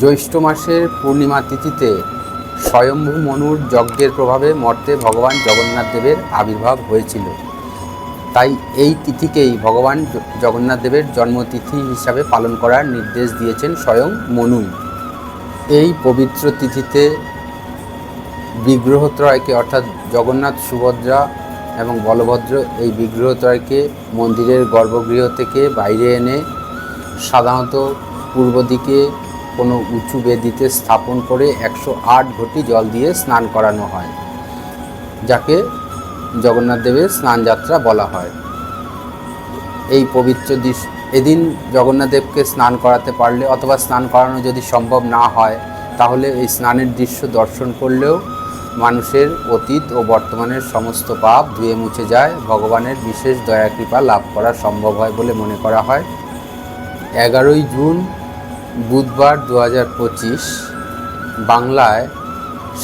জ্যৈষ্ঠ মাসের পূর্ণিমা তিথিতে স্বয়ম্ভু মনুর যজ্ঞের প্রভাবে মর্তে ভগবান জগন্নাথ দেবের আবির্ভাব হয়েছিল। তাই এই তিথিকেই ভগবান জগন্নাথ দেবের জন্মতিথি হিসাবে পালন করার নির্দেশ দিয়েছেন স্বয়ং মনুই। এই পবিত্র তিথিতে বিগ্রহত্রয়কে অর্থাৎ জগন্নাথ সুভদ্রা এবং বলভদ্র এই বিগ্রহত্রয়কে মন্দিরের গর্ভগৃহ থেকে বাইরে এনে সাধারণত পূর্ব দিকে কোনো উঁচু বেদিতে স্থাপন করে একশো আট ঘটি জল দিয়ে স্নান করানো হয়, যাকে জগন্নাথ দেবের স্নানযাত্রা বলা হয়। এই পবিত্র দৃশ্য এদিন জগন্নাথ দেবকে স্নান করাতে পারলে অথবা স্নান করানো যদি সম্ভব না হয়, তাহলে এই স্নানের দৃশ্য দর্শন করলেও মানুষের অতীত ও বর্তমানের সমস্ত পাপ ধুয়ে মুছে যায়। ভগবানের বিশেষ দয়া কৃপা লাভ করা সম্ভব হয় বলে মনে করা হয়। এগারোই জুন বুধবার দু হাজার পঁচিশ, বাংলায়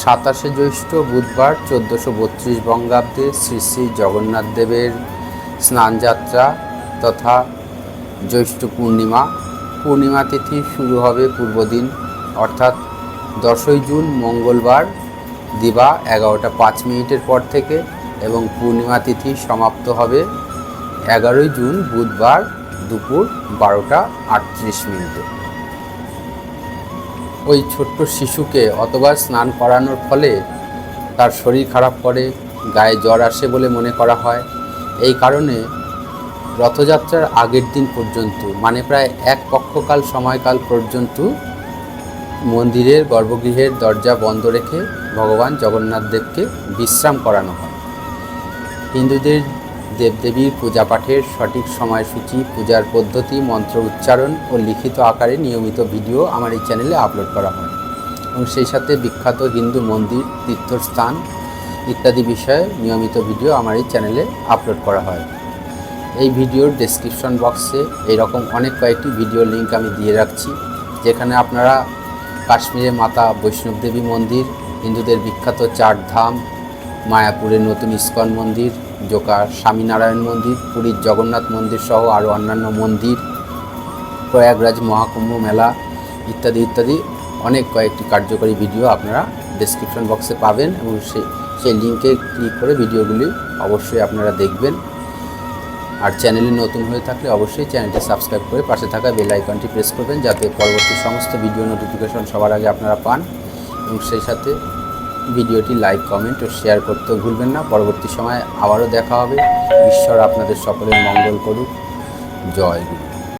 সাতাশে জ্যৈষ্ঠ বুধবার চোদ্দোশো বত্রিশ বঙ্গাব্দে শ্রী শ্রী জগন্নাথ দেবের স্নানযাত্রা তথা জ্যৈষ্ঠ পূর্ণিমা। পূর্ণিমা তিথি শুরু হবে পূর্বদিন, অর্থাৎ দশই জুন, মঙ্গলবার, দিবা এগারোটা পাঁচ মিনিটের পর থেকে এবং পূর্ণিমা তিথি সমাপ্ত হবে এগারোই জুন, বুধবার দুপুর বারোটা আটত্রিশ মিনিটে। ওই ছোট্ট শিশুকে অতবার স্নান করানোর ফলে তার শরীর খারাপ করে, গায়ে জ্বর আসে বলে মনে করা হয়। এই কারণে রথযাত্রার আগের দিন পর্যন্ত মানে প্রায় এক পক্ষকাল সময়কাল পর্যন্ত মন্দিরের গর্ভগৃহের দরজা বন্ধ রেখে ভগবান জগন্নাথ দেবকে বিশ্রাম করানো হয়। হিন্দুদের দেবদেবীর পূজা পাঠের সঠিক সময়সূচি, পূজার পদ্ধতি, মন্ত্র উচ্চারণ ও লিখিত আকারে নিয়মিত ভিডিও আমার এই চ্যানেলে আপলোড করা হয়। এবং সেই সাথে বিখ্যাত হিন্দু মন্দির, তীর্থস্থান ইত্যাদি বিষয়ে নিয়মিত ভিডিও আমার এই চ্যানেলে আপলোড করা হয়। এই ভিডিওর ডেসক্রিপশন বক্সে এইরকম অনেক কয়েকটি ভিডিও লিংক আমি দিয়ে রাখছি, যেখানে আপনারা কাশ্মীরে মাতা বৈষ্ণব দেবী মন্দির, হিন্দুদের বিখ্যাত চার ধাম মায়াপুরের নতুন ইস্কন মন্দির জোকা স্বামীনারায়ণ মন্দির, পুরীর জগন্নাথ মন্দির সহ আরও অন্যান্য মন্দির, প্রয়াগরাজ মহাকুম্ভ মেলা ইত্যাদি ইত্যাদি অনেক কয়েকটি কার্যকরী ভিডিও আপনারা ডেসক্রিপশন বক্সে পাবেন এবং সেই সেই লিঙ্কে ক্লিক করে ভিডিওগুলি অবশ্যই আপনারা দেখবেন। আর চ্যানেলে নতুন হয়ে থাকলে অবশ্যই চ্যানেলটি সাবস্ক্রাইব করে পাশে থাকা বেল আইকনটি প্রেস করবেন যাতে পরবর্তী সমস্ত ভিডিও নোটিফিকেশন সবার আগে আপনারা পান এবং সেই সাথে ভিডিওটি লাইক, কমেন্ট ও শেয়ার করতেও ভুলবেন না। পরবর্তী সময় আবারও দেখা হবে। ঈশ্বর আপনাদের সকলের মঙ্গল করুক। জয় গুরু।